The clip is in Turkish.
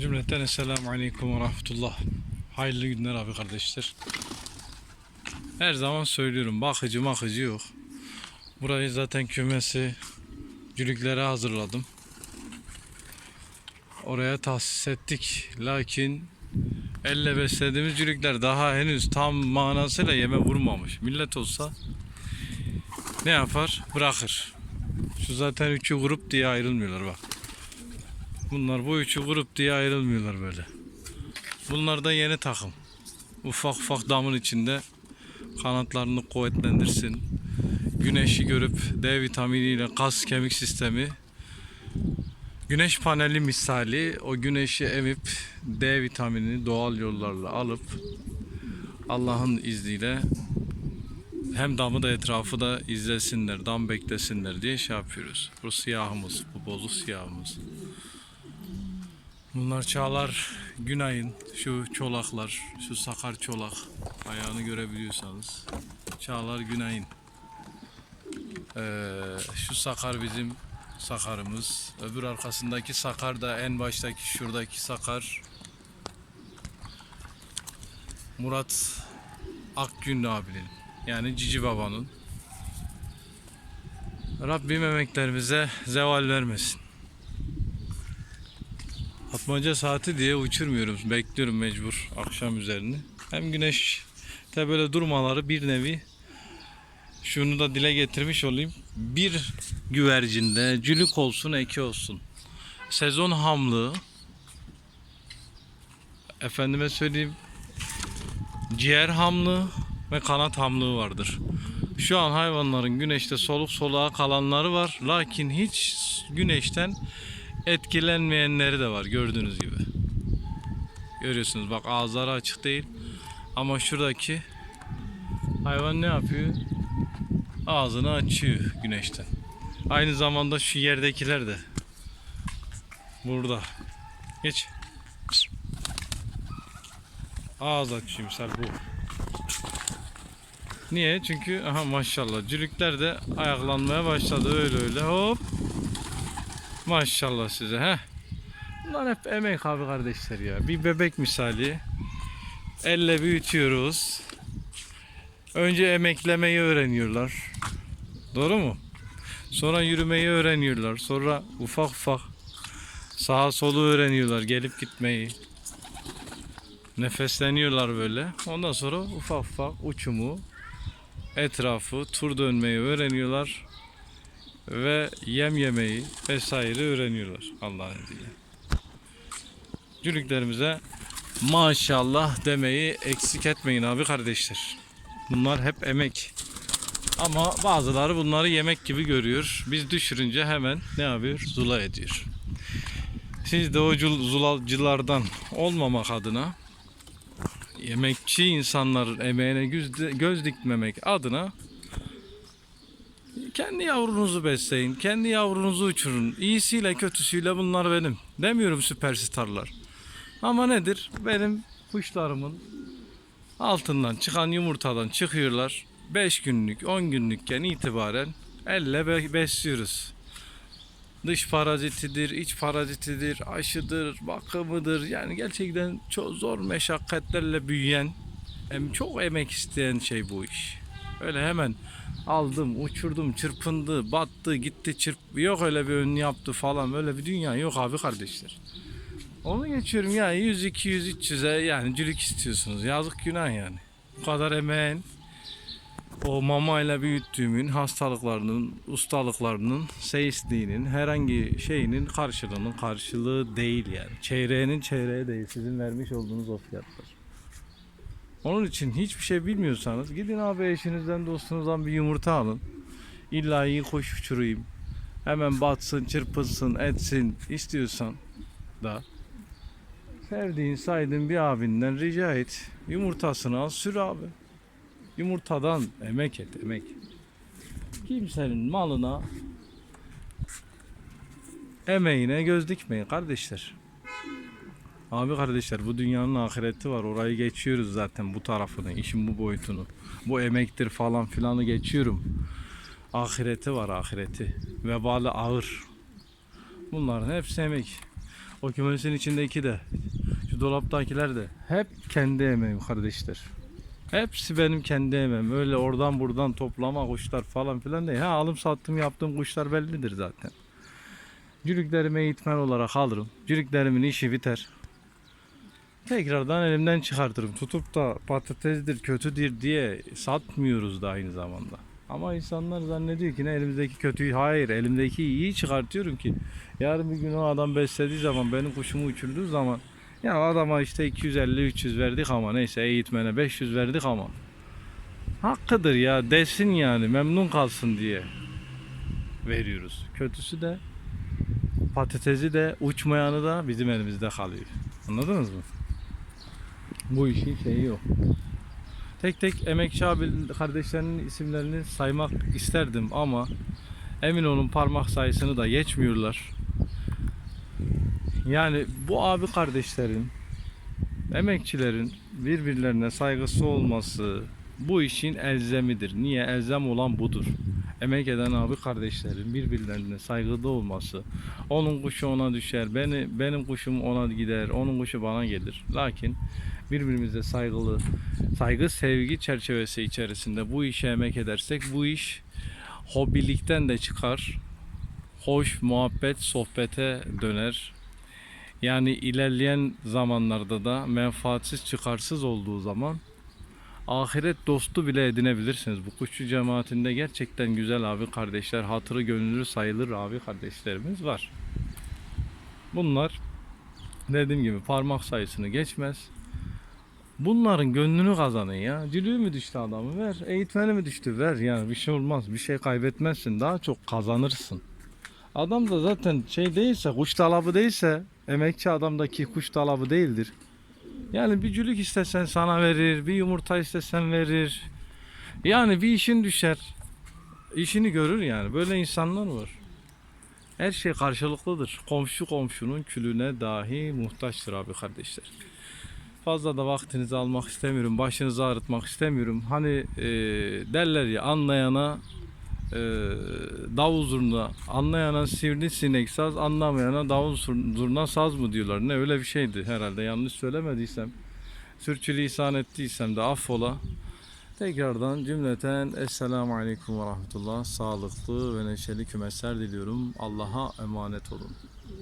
Cümleten Esselamu Aleyküm ve Rahmetullah. Hayırlı günler abi kardeşler. Her zaman söylüyorum bakıcı makıcı yok. Burayı zaten kümesi cülüklere hazırladım. Oraya tahsis ettik. Lakin elle beslediğimiz cülükler daha henüz tam manasıyla yeme vurmamış. Millet olsa ne yapar? Bırakır. Şu zaten üçü grup diye ayrılmıyorlar bak. Bunlar bu üçü grup diye ayrılmıyorlar böyle. Bunlar da yeni takım. Ufak ufak damın içinde kanatlarını kuvvetlendirsin. Güneşi görüp D vitaminiyle kas kemik sistemi Güneş paneli misali o güneşi emip D vitaminini doğal yollarla alıp Allah'ın izniyle hem damı da etrafı da izlesinler, dam beklesinler diye şey yapıyoruz. Bu siyahımız, bu bozuk siyahımız. Bunlar Çağlar Günay'ın şu çolaklar, şu sakar çolak ayağını görebiliyorsanız. Çağlar Günay'ın. Ee, şu sakar bizim sakarımız. Öbür arkasındaki sakar da en baştaki şuradaki sakar. Murat Akgün abinin yani Cici Baba'nın. Rabbim emeklerimize zeval vermesin. Atmaca saati diye uçurmuyorum. Bekliyorum mecbur akşam üzerini. Hem güneş de böyle durmaları bir nevi şunu da dile getirmiş olayım. Bir güvercinde cülük olsun eki olsun. Sezon hamlığı efendime söyleyeyim ciğer hamlığı ve kanat hamlığı vardır. Şu an hayvanların güneşte soluk soluğa kalanları var. Lakin hiç güneşten etkilenmeyenleri de var gördüğünüz gibi. Görüyorsunuz bak ağızları açık değil. Ama şuradaki hayvan ne yapıyor? Ağzını açıyor güneşten. Aynı zamanda şu yerdekiler de burada. Geç. Ağız açıyor misal bu. Niye? Çünkü aha maşallah cülükler de ayaklanmaya başladı öyle öyle hop. Maşallah size he. Bunlar hep emek abi kardeşler ya. Bir bebek misali. Elle büyütüyoruz. Önce emeklemeyi öğreniyorlar. Doğru mu? Sonra yürümeyi öğreniyorlar. Sonra ufak ufak sağa solu öğreniyorlar. Gelip gitmeyi. Nefesleniyorlar böyle. Ondan sonra ufak ufak uçumu, etrafı, tur dönmeyi öğreniyorlar ve yem yemeyi vesaire öğreniyorlar Allah'ın izniyle. Cülüklerimize maşallah demeyi eksik etmeyin abi kardeşler. Bunlar hep emek. Ama bazıları bunları yemek gibi görüyor. Biz düşürünce hemen ne yapıyor? Zula ediyor. Siz de o zulacılardan olmamak adına yemekçi insanların emeğine göz dikmemek adına kendi yavrunuzu besleyin. Kendi yavrunuzu uçurun. İyisiyle kötüsüyle bunlar benim. Demiyorum süperstarlar. Ama nedir? Benim kuşlarımın altından çıkan yumurtadan çıkıyorlar. 5 günlük, 10 günlükken itibaren elle be- besliyoruz. Dış parazitidir, iç parazitidir, aşıdır, bakımıdır. Yani gerçekten çok zor meşakkatlerle büyüyen, hem çok emek isteyen şey bu iş. Öyle hemen aldım, uçurdum, çırpındı, battı, gitti, çırp. Yok öyle bir ön yaptı falan. Öyle bir dünya yok abi kardeşler. Onu geçiyorum ya 100, 200, 300'e yani cülük istiyorsunuz. Yazık günah yani. Bu kadar emeğin o mamayla büyüttüğümün hastalıklarının, ustalıklarının, seyisliğinin, herhangi şeyinin karşılığının karşılığı değil yani. Çeyreğinin çeyreği değil. Sizin vermiş olduğunuz o fiyatlar. Onun için hiçbir şey bilmiyorsanız gidin abi eşinizden dostunuzdan bir yumurta alın. İlla iyi kuş uçurayım. Hemen batsın, çırpınsın, etsin istiyorsan da sevdiğin, saydığın bir abinden rica et. Yumurtasını al sür abi. Yumurtadan emek et, emek. Kimsenin malına emeğine göz dikmeyin kardeşler. Abi kardeşler bu dünyanın ahireti var. Orayı geçiyoruz zaten bu tarafını, işin bu boyutunu. Bu emektir falan filanı geçiyorum. Ahireti var ahireti. Vebali ağır. Bunların hepsi emek. O kümesin içindeki de, şu dolaptakiler de hep kendi emeğim kardeşler. Hepsi benim kendi emeğim. Öyle oradan buradan toplama kuşlar falan filan değil. Ha alım sattım yaptığım kuşlar bellidir zaten. Cürüklerimi eğitmen olarak alırım. Cürüklerimin işi biter. Tekrardan elimden çıkartırım. Tutup da patatesdir, kötüdür diye satmıyoruz da aynı zamanda. Ama insanlar zannediyor ki ne elimizdeki kötüyü, hayır elimdeki iyiyi çıkartıyorum ki. Yarın bir gün o adam beslediği zaman, benim kuşumu uçurduğu zaman ya adama işte 250-300 verdik ama neyse eğitmene 500 verdik ama hakkıdır ya desin yani memnun kalsın diye veriyoruz. Kötüsü de patatesi de uçmayanı da bizim elimizde kalıyor. Anladınız mı? Bu işin şeyi yok. Tek tek emekçi abi kardeşlerinin isimlerini saymak isterdim ama emin olun parmak sayısını da geçmiyorlar. Yani bu abi kardeşlerin, emekçilerin birbirlerine saygısı olması bu işin elzemidir. Niye? Elzem olan budur. Emek eden abi kardeşlerin birbirlerine saygıda olması. Onun kuşu ona düşer, beni benim kuşum ona gider, onun kuşu bana gelir. Lakin birbirimize saygılı, saygı sevgi çerçevesi içerisinde bu işe emek edersek bu iş hobilikten de çıkar. Hoş muhabbet sohbete döner. Yani ilerleyen zamanlarda da menfaatsiz çıkarsız olduğu zaman ahiret dostu bile edinebilirsiniz. Bu kuşçu cemaatinde gerçekten güzel abi kardeşler, hatırı gönüllü sayılır abi kardeşlerimiz var. Bunlar dediğim gibi parmak sayısını geçmez. Bunların gönlünü kazanın ya. Cülüğü mü düştü adamı ver. Eğitmeni mi düştü ver. Yani bir şey olmaz. Bir şey kaybetmezsin. Daha çok kazanırsın. Adam da zaten şey değilse, kuş talabı değilse, emekçi adamdaki kuş talabı değildir. Yani bir cülük istesen sana verir, bir yumurta istesen verir. Yani bir işin düşer. İşini görür yani. Böyle insanlar var. Her şey karşılıklıdır. Komşu komşunun külüne dahi muhtaçtır abi kardeşler. Fazla da vaktinizi almak istemiyorum. Başınızı ağrıtmak istemiyorum. Hani e, derler ya anlayana davul zurna, anlayana sivri sinek saz, anlamayana davul zurna saz mı diyorlar. Ne öyle bir şeydi herhalde. Yanlış söylemediysem, sürçülisan ettiysem de affola. Tekrardan cümleten Esselamu Aleyküm ve Rahmetullah. Sağlıklı ve neşeli kümesler diliyorum. Allah'a emanet olun.